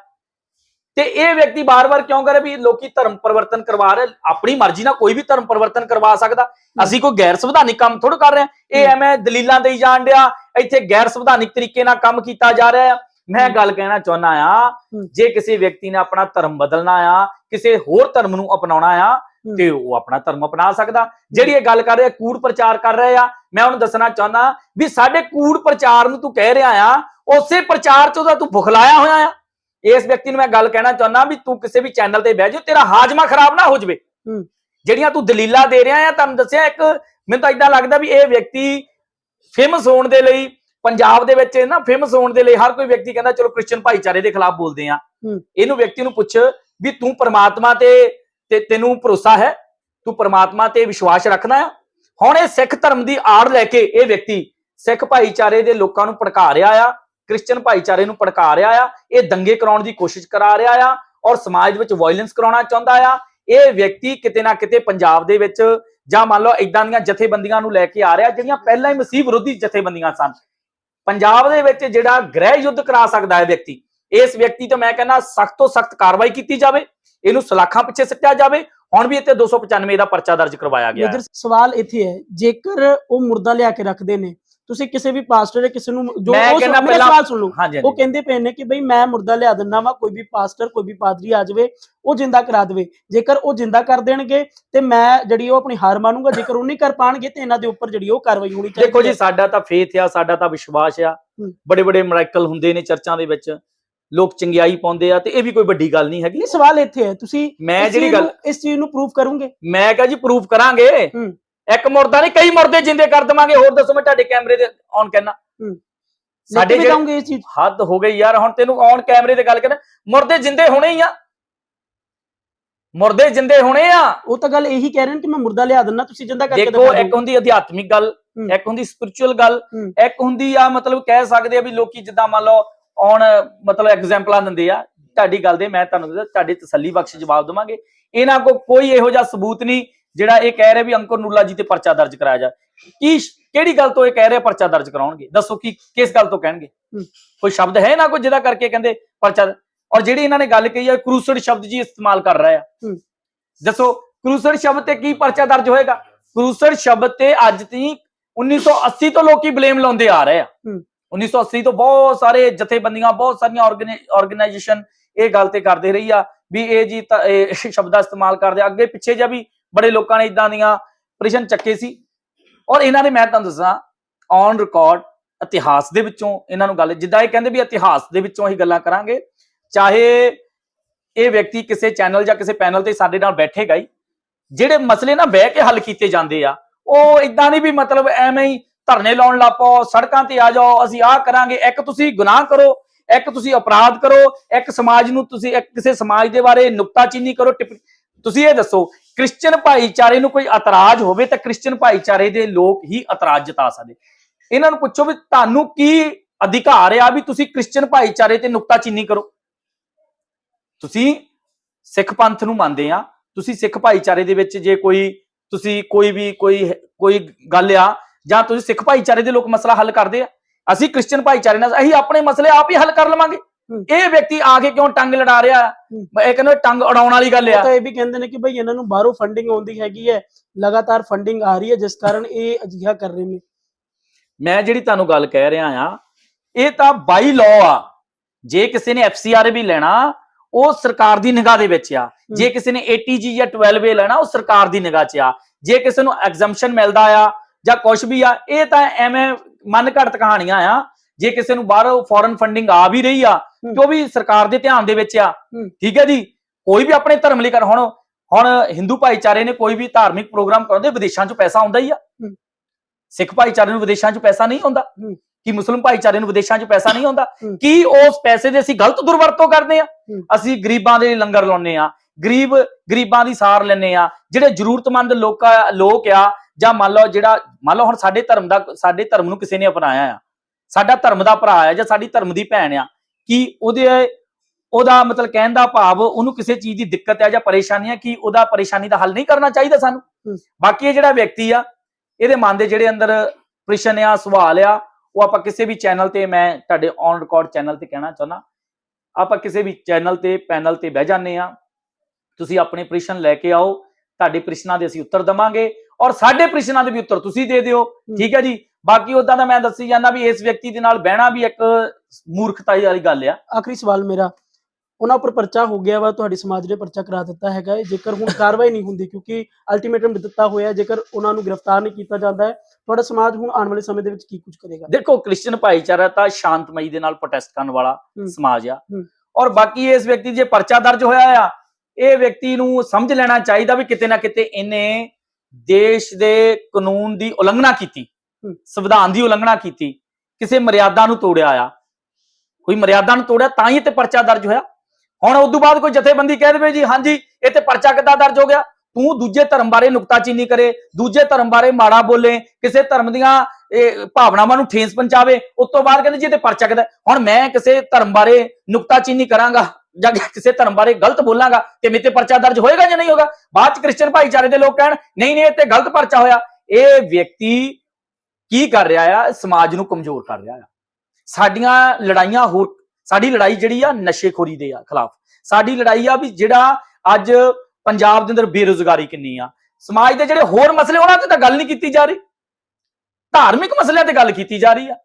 ਤੇ ਇਹ ਵਿਅਕਤੀ ਬਾਰ-ਬਾਰ ਕਿਉਂ ਕਰੇ ਵੀ ਲੋਕੀ ਧਰਮ ਪਰਿਵਰਤਨ ਕਰਵਾ ਰਹੇ ਆਪਣੀ ਮਰਜ਼ੀ ਨਾਲ ਕੋਈ ਵੀ ਧਰਮ ਪਰਿਵਰਤਨ ਕਰਵਾ ਸਕਦਾ। ਅਸੀਂ ਕੋਈ ਗੈਰ ਸੰਵਿਧਾਨਿਕ ਕੰਮ ਥੋੜਾ ਕਰ ਰਹੇ ਹਾਂ। ਇਹ ਐਵੇਂ ਦਲੀਲਾਂ ਦੇਈ ਜਾਣ ਡਿਆ ਇੱਥੇ ਗੈਰ ਸੰਵਿਧਾਨਿਕ ਤਰੀਕੇ ਨਾਲ ਕੰਮ ਕੀਤਾ ਜਾ ਰਿਹਾ ਆ। ਮੈਂ। ਗੱਲ ਕਹਿਣਾ ਚਾਹੁੰਦਾ ਆ। ਜੇ ਕਿਸੇ ਵਿਅਕਤੀ ਨੇ ਆਪਣਾ ਧਰਮ ਬਦਲਣਾ ਆ ਕਿਸੇ ਹੋਰ ਧਰਮ ਨੂੰ ਅਪਣਾਉਣਾ ਆ। ਤੇ ਉਹ ਆਪਣਾ ਧਰਮ ਅਪਣਾ ਸਕਦਾ। ਜਿਹੜੀ ਇਹ ਗੱਲ ਕਰ ਰਿਹਾ ਕੂੜ ਪ੍ਰਚਾਰ ਕਰ ਰਹੇ ਆ ਮੈਂ ਉਹਨੂੰ ਦੱਸਣਾ ਚਾਹੁੰਦਾ ਵੀ ਸਾਡੇ ਕੂੜ ਪ੍ਰਚਾਰ ਨੂੰ ਤੂੰ ਕਹਿ ਰਿਹਾ ਆ ਉਸੇ ਪ੍ਰਚਾਰ ਚ ਉਹਦਾ ਤੂੰ ਬੁਖਲਾਇਆ ਹੋਇਆ ਆ। ਇਸ ਵਿਅਕਤੀ ਨੂੰ ਮੈਂ ਗੱਲ ਕਹਿਣਾ ਚਾਹੁੰਦਾ ਵੀ ਤੂੰ ਕਿਸੇ ਵੀ ਚੈਨਲ ਤੇ ਬਹਿ ਜਾ ਤੇਰਾ ਹਾਜ਼ਮਾ ਖਰਾਬ ਨਾ ਹੋ ਜਾਵੇ। ਜਿਹੜੀਆਂ ਤੂੰ ਦਲੀਲਾਂ ਦੇ ਰਿਹਾ ਆ ਤੁਹਾਨੂੰ ਦੱਸਿਆ ਇੱਕ ਮੈਨੂੰ ਤਾਂ ਇਦਾਂ ਲੱਗਦਾ ਵੀ ਇਹ ਵਿਅਕਤੀ ਫੇਮਸ ਹੋਣ ਦੇ ਲਈ ਪੰਜਾਬ ਦੇ ਵਿੱਚ ਨਾ ਫੇਮਸ ਹੋਣ ਦੇ ਲਈ ਹਰ ਕੋਈ ਵਿਅਕਤੀ ਕਹਿੰਦਾ ਚਲੋ ਕ੍ਰਿਸਚੀਅਨ ਭਾਈਚਾਰੇ ਦੇ ਖਿਲਾਫ ਬੋਲਦੇ ਆ। ਇਹਨੂੰ ਵਿਅਕਤੀ ਨੂੰ ਪੁੱਛ ਵੀ ਤੂੰ ਪ੍ਰਮਾਤਮਾ ਤੇ ਤੇ ਤੈਨੂੰ ਭਰੋਸਾ ਹੈ? ਤੂੰ ਪ੍ਰਮਾਤਮਾ ਤੇ ਵਿਸ਼ਵਾਸ ਰੱਖਦਾ ਆ? ਹੁਣ ਇਹ ਸਿੱਖ ਧਰਮ ਦੀ ਆੜ ਲੈ ਕੇ ਇਹ ਵਿਅਕਤੀ ਸਿੱਖ ਭਾਈਚਾਰੇ ਦੇ ਲੋਕਾਂ ਨੂੰ ਭੜਕਾ ਰਿਹਾ ਆ। ਕ੍ਰਿਸਚੀਅਨ ਭਾਈਚਾਰੇ ਨੂੰ ਭੜਕਾ ਰਿਹਾ ਆ, ਇਹ ਦੰਗੇ ਕਰਾਉਣ ਦੀ ਕੋਸ਼ਿਸ਼ ਕਰਾ ਰਿਹਾ ਆ ਔਰ ਸਮਾਜ ਵਿੱਚ ਵਾਇਲੈਂਸ ਕਰਾਉਣਾ ਚਾਹੁੰਦਾ ਆ। ਇਹ ਵਿਅਕਤੀ ਕਿਤੇ ਨਾ ਕਿਤੇ ਪੰਜਾਬ ਦੇ ਵਿੱਚ ਜਾਂ ਮੰਨ ਲਓ ਇਦਾਂ ਦੀਆਂ ਜਥੇਬੰਦੀਆਂ ਨੂੰ ਲੈ ਕੇ ਆ ਰਿਹਾ, ਜਿਹੜੀਆਂ ਪਹਿਲਾਂ ਹੀ ਮਸੀਹ ਵਿਰੋਧੀ ਜਥੇਬੰਦੀਆਂ ਸਨ। ਪੰਜਾਬ ਦੇ ਵਿੱਚ ਜਿਹੜਾ ਗ੍ਰਹਿ ਯੁੱਧ ਕਰਾ ਸਕਦਾ ਹੈ ਵਿਅਕਤੀ, ਇਸ ਵਿਅਕਤੀ ਤੋਂ ਮੈਂ ਕਹਿੰਦਾ ਸਖਤ ਤੋਂ ਸਖਤ ਕਾਰਵਾਈ ਕੀਤੀ ਜਾਵੇ, ਇਹਨੂੰ ਸਲਾਖਾਂ ਪਿੱਛੇ ਸਿੱਟਿਆ ਜਾਵੇ, ਹੁਣ ਵੀ ਇੱਥੇ 295 ਦਾ ਪਰਚਾ ਦਰਜ ਕਰਵਾਇਆ ਗਿਆ ਹੈ। ਸਵਾਲ ਇੱਥੇ ਹੈ, ਜੇਕਰ ਉਹ ਮੁਰਦਾ ਲਿਆ ਕੇ ਰੱਖਦੇ ਨੇ ਤੁਸੀਂ ਕਿਸੇ ਵੀ ਪਾਸਟਰ ਜਾਂ ਕਿਸੇ ਨੂੰ ਜੋ ਮੈਂ ਉਹ ਕਹਿੰਦਾ ਮੇਰਾ ਪਹਿਲਾਂ- ਸਵਾਲ ਸੁਣ ਲਓ। ਹਾਂਜੀ ਉਹ ਕਹਿੰਦੇ ਪਏ ਨੇ ਕਿ ਬਈ ਮੈਂ ਮੁਰਦਾ ਲਿਆ ਦਿੰਦਾ ਵਾ ਕੋਈ ਵੀ ਪਾਸਟਰ ਕੋਈ ਵੀ ਪਾਦਰੀ ਆ ਜਾਵੇ ਉਹ ਜਿੰਦਾ ਕਰਾ ਦੇਵੇ। ਜੇਕਰ ਉਹ ਜਿੰਦਾ ਕਰ ਦੇਣਗੇ ਤੇ ਮੈਂ ਜਿਹੜੀ ਉਹ ਆਪਣੀ ਹਾਰ ਮੰਨੂਗਾ ਜੇਕਰ ਉਹ ਨਹੀਂ ਕਰ ਪਾਣਗੇ ਤੇ ਇਹਨਾਂ ਦੇ ਉੱਪਰ ਜਿਹੜੀ ਉਹ ਕਾਰਵਾਈ ਹੋਣੀ ਚਾਹੀਦੀ ਦੇਖੋ ਜੀ ਹੈ। ਸਾਡਾ ਤਾਂ ਫੇਥ ਆ ਸਾਡਾ ਤਾਂ ਵਿਸ਼ਵਾਸ ਆ। ਹੂੰ। ਬੜੇ ਬੜੇ ਮੈਰਾਕਲ ਹੁੰਦੇ ਨੇ ਚਰਚਾਂ ਦੇ ਵਿੱਚ। ਲੋਕ ਚੰਗਿਆਈ ਪਾਉਂਦੇ ਆ ਤੇ ਇਹ ਵੀ ਕੋਈ ਵੱਡੀ ਗੱਲ ਨਹੀਂ ਹੈਗੀ। ਨਹੀਂ ਸਵਾਲ ਇੱਥੇ ਹੈ। ਤੁਸੀਂ ਮੈਂ ਇਸ ਜਿਹੜੀ ਚੀਜ਼ ਗੱਲ ਨੂੰ- ਇਸ ਚੀਜ਼ ਨੂੰ ਪ੍ਰੂਫ ਕਰੋਗੇ? ਮੈਂ ਕਹਾਂ ਜੀ ਪ੍ਰੂਫ ਕਰਾਂਗੇ। ਹੂੰ। ਇੱਕ ਮੁਰਦਾ ਨਹੀਂ ਕਈ ਮੁਰਦੇ ਜਿੰਦੇ ਕਰ ਦਵਾਂਗੇ ਹੋਰ ਦੱਸੋ ਮੈਂ ਤੁਹਾਡੇ ਕੈਮਰੇ ਦੇ ਔਨ ਕਹਿਣਾ। ਸਾਡੇ ਜਿਹੜੇ ਕਹੋਗੇ ਇਸ ਚੀਜ਼ ਹੱਦ ਹੋ ਗਈ ਯਾਰ ਹੁਣ ਤੈਨੂੰ ਔਨ ਕੈਮਰੇ ਤੇ ਗੱਲ ਕਰਨਾ ਮੁਰਦੇ ਜਿੰਦੇ ਹੋਣੇ ਹੀ ਆ ਮੁਰਦੇ ਜਿੰਦੇ ਹੋਣੇ ਆ ਉਹ ਤਾਂ ਗੱਲ ਇਹੀ ਕਹਿ ਰਹੇ ਨੇ ਕਿ ਮੈਂ ਮੁਰਦਾ ਲਿਆ ਦਿੰਦਾ ਤੁਸੀਂ ਜਿੰਦਾ ਕਰਕੇ ਦੇਖੋ ਇੱਕ। ਹੁੰਦੀ ਅਧਿਆਤਮਿਕ ਗੱਲ। ਇੱਕ ਹੁੰਦੀ ਸਪਿਰਚੁਅਲ ਗੱਲ। ਇੱਕ ਹੁੰਦੀ ਆ ਮਤਲਬ ਕਹਿ ਸਕਦੇ ਆ ਵੀ ਲੋਕੀ ਜਿੱਦਾਂ ਮੰਨ ਲਓ ਔਨ ਮਤਲਬ ਐਗਜ਼ਾਮਪਲਾਂ ਦਿੰਦੇ ਆ ਤੁਹਾਡੀ ਗੱਲ ਦੇ ਮੈਂ ਤੁਹਾਨੂੰ ਤੁਹਾਡੇ ਤਸੱਲੀ ਬਖਸ਼ ਜਵਾਬ ਦਵਾਂਗੇ ਇਹਨਾਂ ਕੋ ਕੋਈ ਇਹੋ ਜਿਹਾ ਸਬੂਤ ਨਹੀਂ ਜਿਹੜਾ ਇਹ ਕਹਿ ਰਿਹਾ ਵੀ ਅੰਕੁਰ ਨੂਲਾ ਜੀ ਤੇ ਪਰਚਾ ਦਰਜ ਕਰਾਇਆ ਜਾ ਕੀ ਕਿਹੜੀ ਗੱਲ ਤੋਂ ਇਹ ਕਹਿ ਰਿਹਾ ਪਰਚਾ ਦਰਜ ਕਰਾਉਣਗੇ ਦੱਸੋ ਕੀ ਕਿਸ ਗੱਲ ਤੋਂ ਕਹਿਣਗੇ ਹੂੰ। ਕੋਈ ਸ਼ਬਦ ਹੈ ਨਾ ਕੋਈ ਜਿਹਦਾ ਕਰਕੇ ਕਹਿੰਦੇ ਪਰਚਾ ਔਰ ਜਿਹੜੀ ਇਹਨਾਂ ਨੇ ਗੱਲ ਕਹੀ ਆ ਕਰੂਸਡ ਸ਼ਬਦ ਜੀ ਇਸਤੇਮਾਲ ਕਰ ਰਿਹਾ ਆ ਹੂੰ। ਦੱਸੋ ਕਰੂਸਡ ਸ਼ਬਦ ਤੇ ਕੀ ਪਰਚਾ ਦਰਜ ਹੋਏਗਾ ਕਰੂਸਡ ਸ਼ਬਦ ਤੇ ਅੱਜ ਤੀ 1980 ਤੋਂ ਲੋਕੀ ਬਲੇਮ ਲਾਉਂਦੇ ਆ ਰਹੇ ਆ ਹੂੰ। 1980 ਤੋਂ ਬਹੁਤ ਸਾਰੇ ਜਥੇਬੰਦੀਆਂ ਬਹੁਤ ਸਾਰੀਆਂ ਆਰਗੇਨਾਈਜੇਸ਼ਨ ਇਹ ਗੱਲ ਤੇ ਕਰਦੇ ਰਹੀ ਆ ਵੀ ਇਹ ਜੀ ਇਹ ਸ਼ਬਦ ਦਾ ਇਸਤੇਮਾਲ ਕਰਦੇ। ਅੱਗੇ ਪਿੱਛੇ ਜਿਹਾ ਵੀ ਬੜੇ ਲੋਕਾਂ ਨੇ ਇਦਾਂ ਦੀਆਂ ਪ੍ਰਸ਼ਨ ਚੱਕੇ ਸੀ। ਔਰ ਇਹਨਾਂ ਦੇ ਮੈਂ ਤੁਹਾਨੂੰ ਦੱਸਾਂ ਔਨ ਰਿਕਾਰਡ ਇਤਿਹਾਸ ਦੇ ਵਿੱਚੋਂ ਇਹਨਾਂ ਨੂੰ ਗੱਲ, ਜਿੱਦਾਂ ਇਹ ਕਹਿੰਦੇ ਵੀ ਇਤਿਹਾਸ ਦੇ ਵਿੱਚੋਂ ਅਸੀਂ ਗੱਲਾਂ ਕਰਾਂਗੇ, ਚਾਹੇ ਇਹ ਵਿਅਕਤੀ ਕਿਸੇ ਚੈਨਲ ਜਾਂ ਕਿਸੇ ਪੈਨਲ ਤੇ ਸਾਡੇ ਨਾਲ ਬੈਠੇਗਾ ਹੀ, ਜਿਹੜੇ ਮਸਲੇ ਨਾ ਬਹਿ ਕੇ ਹੱਲ ਕੀਤੇ ਜਾਂਦੇ ਆ, ਉਹ ਇਦਾਂ ਨਹੀਂ ਵੀ ਮਤਲਬ ਐਵੇਂ ਹੀ ਧਰਨੇ ਲਾਉਣ ਲੱਪੋ ਸੜਕਾਂ ਤੇ ਆ ਜਾਓ, ਅਸੀਂ ਆਹ ਕਰਾਂਗੇ, ਇੱਕ ਤੁਸੀਂ ਗੁਨਾਹ ਕਰੋ, ਇੱਕ ਤੁਸੀਂ ਅਪਰਾਧ ਕਰੋ, ਇੱਕ ਸਮਾਜ ਨੂੰ ਤੁਸੀਂ, ਇੱਕ ਕਿਸੇ ਸਮਾਜ ਦੇ ਬਾਰੇ ਨੁਕਤਾਚੀਨੀ ਕਰੋ, ਟਿੱਪ- ਤੁਸੀਂ ਇਹ ਦੱਸੋ ਕ੍ਰਿਸਚੀਅਨ ਭਾਈਚਾਰੇ ਨੂੰ ਕੋਈ ਇਤਰਾਜ਼ ਹੋਵੇ ਤਾਂ ਕ੍ਰਿਸਚੀਅਨ ਭਾਈਚਾਰੇ ਦੇ ਲੋਕ ਹੀ ਇਤਰਾਜ਼ ਜਤਾ ਸਕਦੇ। ਇਹਨਾਂ ਨੂੰ ਪੁੱਛੋ ਵੀ ਤੁਹਾਨੂੰ ਕੀ ਅਧਿਕਾਰ ਆ ਵੀ ਤੁਸੀਂ ਕ੍ਰਿਸਚੀਅਨ ਭਾਈਚਾਰੇ ਤੇ ਨੁਕਤਾਚੀਨੀ ਕਰੋ। ਤੁਸੀਂ ਸਿੱਖ ਪੰਥ ਨੂੰ ਮੰਨਦੇ ਆ, ਤੁਸੀਂ ਸਿੱਖ ਭਾਈਚਾਰੇ ਦੇ ਵਿੱਚ ਜੇ ਕੋਈ, ਤੁਸੀਂ ਕੋਈ ਵੀ ਕੋਈ ਕੋਈ ਗੱਲ ਆ, ਜਾਂ ਤੁਸੀਂ ਸਿੱਖ ਭਾਈਚਾਰੇ ਦੇ ਲੋਕ ਮਸਲਾ ਹੱਲ ਕਰਦੇ ਆ। ਅਸੀਂ ਕ੍ਰਿਸਚੀਅਨ ਭਾਈਚਾਰੇ ਨਾਲ, ਅਸੀਂ ਆਪਣੇ ਮਸਲੇ ਆਪ ਹੀ ਹੱਲ ਕਰ ਲਵਾਂਗੇ। ਇਹ ਵਿਅਕਤੀ ਆ ਕੇ ਕਿਉਂ ਟੰਗ ਲੜਾ ਰਿਹਾ। ਇਹ ਕਹਿੰਦੇ ਟੰਗ ਅੜਾਉਣ ਵਾਲੀ ਗੱਲ ਆ। ਤਾਂ ਇਹ ਵੀ ਕਹਿੰਦੇ ਨੇ ਕਿ ਬਈ ਇਹਨਾਂ ਨੂੰ ਬਾਹਰੋਂ ਫੰਡਿੰਗ ਆਉਂਦੀ ਹੈਗੀ ਹੈ ਲਗਾਤਾਰ ਫੰਡਿੰਗ ਆ ਰਹੀ ਹੈ ਜਿਸ ਕਾਰਨ ਇਹ ਅਜਿਹਾ ਕਰ ਰਹੇ ਨੇ। ਮੈਂ ਜਿਹੜੀ ਤੁਹਾਨੂੰ ਗੱਲ ਕਹਿ ਰਿਹਾ ਆ ਇਹ ਤਾਂ ਬਾਈ ਲਾਅ ਆ। ਜੇ ਕਿਸੇ ਨੇ ਐਫਸੀਆਰ ਵੀ ਲੈਣਾ ਉਹ ਸਰਕਾਰ ਦੀ ਨਿਗਾਹ ਦੇ ਵਿੱਚ ਆ। ਜੇ ਕਿਸੇ ਨੇ 80G ਜਾਂ 12A ਲੈਣਾ ਉਹ ਸਰਕਾਰ ਦੀ ਨਿਗਾਹ 'ਚ ਆ। ਜੇ ਕਿਸੇ ਨੂੰ ਐਗਜ਼ੈਂਪਸ਼ਨ ਮਿਲਦਾ ਆ ਜਾਂ ਕੁਝ ਵੀ ਆ ਇਹ ਤਾਂ ਐਵੇਂ ਮਨ ਘੜਤ ਕਹਾਣੀਆਂ ਆ। ਜੇ ਕਿਸੇ ਨੂੰ ਬਾਹਰੋਂ ਫੋਰਨ ਫੰਡਿੰਗ ਆ ਵੀ ਰਹੀ ਆ ਉਹ ਵੀ ਸਰਕਾਰ ਦੇ ਧਿਆਨ ਦੇ ਵਿੱਚ ਆ। ਠੀਕ ਹੈ ਜੀ ਕੋਈ ਵੀ ਆਪਣੇ ਧਰਮ ਲਈ ਕਰ ਹੁਣ ਹੁਣ ਹਿੰਦੂ ਭਾਈਚਾਰੇ ਨੇ ਕੋਈ ਵੀ ਧਾਰਮਿਕ ਪ੍ਰੋਗਰਾਮ ਕਰਾਉਂਦੇ ਵਿਦੇਸ਼ਾਂ 'ਚ ਪੈਸਾ ਆਉਂਦਾ ਹੀ ਆ। ਸਿੱਖ ਭਾਈਚਾਰੇ ਨੂੰ ਵਿਦੇਸ਼ਾਂ 'ਚ ਪੈਸਾ ਨਹੀਂ ਆਉਂਦਾ। ਕਿ ਮੁਸਲਮ ਭਾਈਚਾਰੇ ਨੂੰ ਵਿਦੇਸ਼ਾਂ 'ਚ ਪੈਸਾ ਨਹੀਂ ਆਉਂਦਾ। ਕੀ ਉਸ ਪੈਸੇ ਦੇ ਅਸੀਂ ਗਲਤ ਦੁਰਵਰਤੋਂ ਕਰਦੇ ਆ। ਅਸੀਂ ਗਰੀਬਾਂ ਦੇ ਲਈ ਲੰਗਰ ਲਾਉਂਦੇ ਆ ਗਰੀਬ ਗਰੀਬਾਂ ਦੀ ਸਾਰ ਲੈਂਦੇ ਆ ਜਿਹੜੇ ਜ਼ਰੂਰਤਮੰਦ ਲੋਕਾਂ ਲੋਕ ਆ ਜਾਂ ਮੰਨ ਲਓ ਜਿਹੜਾ ਮੰਨ ਲਓ ਹੁਣ ਸਾਡੇ ਧਰਮ ਦਾ ਸਾਡੇ ਧਰਮ ਨੂੰ ਕਿਸੇ ਨੇ ਅਪਣਾਇਆ ਆ ਸਾਡਾ ਧਰਮ ਦਾ ਭਰਾ ਆ ਜਾਂ ਸਾਡੀ ਧਰਮ ਦੀ ਭੈਣ ਆ ਕਿ ਉਹਦੇ ਉਹਦਾ ਮਤਲਬ ਕਹਿਣ ਦਾ ਭਾਵ ਉਹਨੂੰ ਕਿਸੇ ਚੀਜ਼ ਦੀ ਦਿੱਕਤ ਆ ਜਾਂ ਪਰੇਸ਼ਾਨੀ ਆ ਕਿ ਉਹਦਾ ਪਰੇਸ਼ਾਨੀ ਦਾ ਹੱਲ ਨਹੀਂ ਕਰਨਾ ਚਾਹੀਦਾ ਸਾਨੂੰ। ਹੂੰ। ਬਾਕੀ ਇਹ ਜਿਹੜਾ ਵਿਅਕਤੀ ਆ ਇਹਦੇ ਮਨ ਦੇ ਜਿਹੜੇ ਅੰਦਰ ਪ੍ਰਸ਼ਨ ਆ ਸਵਾਲ ਆ ਉਹ ਆਪਾਂ ਕਿਸੇ ਵੀ ਚੈਨਲ ਤੇ ਮੈਂ ਤੁਹਾਡੇ ਔਨ ਰਿਕਾਰਡ ਚੈਨਲ ਤੇ ਕਹਿਣਾ ਚਾਹੁੰਦਾ। ਆਪਾਂ ਕਿਸੇ ਵੀ ਚੈਨਲ ਤੇ ਪੈਨਲ ਤੇ ਬਹਿ ਜਾਂਦੇ ਆ। ਤੁਸੀਂ ਆਪਣੇ ਪ੍ਰਸ਼ਨ ਲੈ ਕੇ ਆਓ ਤੁਹਾਡੇ ਪ੍ਰਸ਼ਨਾਂ ਦੇ ਅਸੀਂ ਉੱਤਰ ਦਵਾਂਗੇ ਔਰ ਸਾਡੇ ਪ੍ਰਸ਼ਨਾਂ ਦੇ ਵੀ ਉੱਤਰ ਤੁਸੀਂ ਦੇ ਦਿਓ। ਠੀਕ ਹੈ ਜੀ? ਬਾਕੀ ਉਦਾਂ ਦਾ ਮੈਂ ਦੱਸੀ ਜਾਂਦਾ ਵੀ ਇਸ ਵਿਅਕਤੀ ਦੇ ਨਾਲ ਬਹਿਣਾ ਵੀ ਇੱਕ ਮੂਰਖਤਾਈ ਵਾਲੀ ਗੱਲ ਆ ਆਖਰੀ ਸਵਾਲ ਮੇਰਾ ਉਹਨਾਂ ਉੱਪਰ ਪਰਚਾ ਹੋ ਗਿਆ ਵਾ ਤੁਹਾਡੀ ਸਮਾਜ ਨੇ ਪਰਚਾ ਕਰਾ ਦਿੱਤਾ ਹੈਗਾ। ਜੇਕਰ ਹੁਣ ਕਾਰਵਾਈ ਨਹੀਂ ਹੁੰਦੀ ਕਿਉਂਕਿ ਅਲਟੀਮੇਟਮ ਦਿੱਤਾ ਹੋਇਆ ਜੇਕਰ ਉਹਨਾਂ ਨੂੰ ਗ੍ਰਿਫਤਾਰ ਨਹੀਂ ਕੀਤਾ ਜਾਂਦਾ ਹੈ ਤੁਹਾਡਾ ਸਮਾਜ ਹੁਣ ਆਉਣ ਵਾਲੇ ਸਮੇਂ ਦੇ ਵਿੱਚ ਕੀ ਕੁਝ ਕਰੇਗਾ ਦੇਖੋ ਕ੍ਰਿਸਚੀਅਨ ਭਾਈਚਾਰਾ ਤਾਂ ਸ਼ਾਂਤਮਈ ਦੇ ਨਾਲ ਪ੍ਰੋਟੈਸਟ ਕਰਨ ਵਾਲਾ। ਸਮਾਜ ਆ। ਔਰ ਬਾਕੀ ਇਸ ਵਿਅਕਤੀ ਜੇ ਪਰਚਾ ਦਰਜ ਹੋਇਆ ਆ ਇਹ ਵਿਅਕਤੀ ਨੂੰ ਸਮਝ ਲੈਣਾ ਚਾਹੀਦਾ ਵੀ ਕਿਤੇ ਨਾ ਕਿਤੇ ਇਹਨੇ ਦੇਸ਼ ਦੇ ਕਾਨੂੰਨ ਦੀ ਉਲੰਘਣਾ ਕੀਤੀ। ਸੰਵਿਧਾਨ ਦੀ ਉਲੰਘਣਾ ਕੀਤੀ, ਕਿਸੇ ਮਰਿਆਦਾ ਨੂੰ ਤੋੜਿਆ ਆ। ਕੋਈ ਮਰਿਆਦਾ ਨੂੰ ਤੋੜਿਆ ਤਾਂ ਹੀ ਤੇ ਪਰਚਾ ਦਰਜ ਹੋਇਆ। ਹੁਣ ਉਸ ਤੋਂ ਬਾਅਦ ਕੋਈ ਜਥੇਬੰਦੀ ਕਹਿ ਦੇਵੇ ਜੀ, ਹਾਂਜੀ ਇਹ ਤੇ ਪਰਚਾ ਕਿੱਦਾਂ ਦਰਜ ਹੋ ਗਿਆ? ਤੂੰ ਦੂਜੇ ਧਰਮ ਬਾਰੇ ਨੁਕਤਾਚੀਨੀ ਕਰੇ, ਦੂਜੇ ਧਰਮ ਬਾਰੇ ਮਾੜਾ ਬੋਲੇ, ਕਿਸੇ ਧਰਮ ਦੀਆਂ ਇਹ ਭਾਵਨਾਵਾਂ ਨੂੰ ਠੇਸ ਪਹੁੰਚਾਵੇ, ਉਸ ਤੋਂ ਬਾਅਦ ਕਹਿੰਦੇ ਜੀ ਇਹ ਤੇ ਪਰਚਾ ਕਿੱਦਾਂ ਹੁਣ ਮੈਂ ਕਿਸੇ ਧਰਮ ਬਾਰੇ ਨੁਕਤਾਚੀਨੀ ਕਰਾਂਗਾ ਜਾਂ ਕਿਸੇ ਧਰਮ ਬਾਰੇ ਗਲਤ ਬੋਲਾਂਗਾ, ਤੇ ਮੇਰੇ ਤੇ ਪਰਚਾ ਦਰਜ ਹੋਏਗਾ ਜਾਂ ਨਹੀਂ ਹੋਗਾ ਬਾਅਦ ਚ ਕ੍ਰਿਸਚੀਅਨ ਭਾਈਚਾਰੇ ਦੇ ਲੋਕ ਕਹਿਣ, ਨਹੀਂ ਨਹੀਂ ਇਹ ਤੇ ਗਲਤ ਪਰਚਾ ਹੋਇਆ। ਇਹ ਵਿਅਕਤੀ ਕੀ ਕਰ ਰਿਹਾ ਆ? ਸਮਾਜ ਨੂੰ ਕਮਜ਼ੋਰ ਕਰ ਰਿਹਾ ਆ। ਸਾਡੀਆਂ ਲੜਾਈਆਂ ਹੋਰ ਸਾਡੀ ਲੜਾਈ ਜਿਹੜੀ ਆ ਨਸ਼ੇਖੋਰੀ ਦੇ ਆ ਖਿਲਾਫ। ਸਾਡੀ ਲੜਾਈ ਆ ਵੀ ਜਿਹੜਾ ਅੱਜ ਪੰਜਾਬ ਦੇ ਅੰਦਰ ਬੇਰੁਜ਼ਗਾਰੀ ਕਿੰਨੀ ਆ। ਸਮਾਜ ਦੇ ਜਿਹੜੇ ਹੋਰ ਮਸਲੇ ਉਹਨਾਂ ਤੇ ਤਾਂ ਗੱਲ ਨਹੀਂ ਕੀਤੀ ਜਾ ਰਹੀ। ਧਾਰਮਿਕ ਮਸਲਿਆਂ ਤੇ ਗੱਲ ਕੀਤੀ ਜਾ ਰਹੀ ਆ।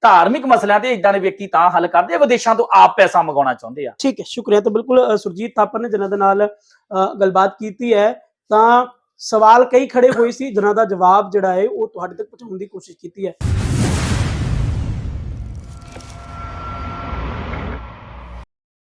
ਧਾਰਮਿਕ ਮਸਲਿਆਂ ਤੇ ਇਦਾਂ ਦੇ ਵਿਅਕਤੀ ਤਾਂ ਹੱਲ ਕਰਦੇ ਆ ਵਿਦੇਸ਼ਾਂ ਤੋਂ ਆਪ ਪੈਸਾ ਮੰਗਾਉਣਾ ਚਾਹੁੰਦੇ ਆ। ਠੀਕ ਹੈ ਸ਼ੁਕਰੀਆ ਤਾਂ ਬਿਲਕੁਲ ਸੁਰਜੀਤ ਥਾਪਰ ਨੇ ਜਿਨ੍ਹਾਂ ਦੇ ਨਾਲ ਅ, ਗੱਲਬਾਤ ਕੀਤੀ ਹੈ। ਤਾਂ ਸਵਾਲ ਕਈ ਖੜੇ ਹੋਏ ਸੀ, ਜਿਨ੍ਹਾਂ ਦਾ ਜਵਾਬ ਜਿਹੜਾ ਹੈ ਉਹ ਤੁਹਾਡੇ ਤੱਕ ਪਹੁੰਚਾਉਣ ਦੀ ਕੋਸ਼ਿਸ਼ ਕੀਤੀ ਹੈ।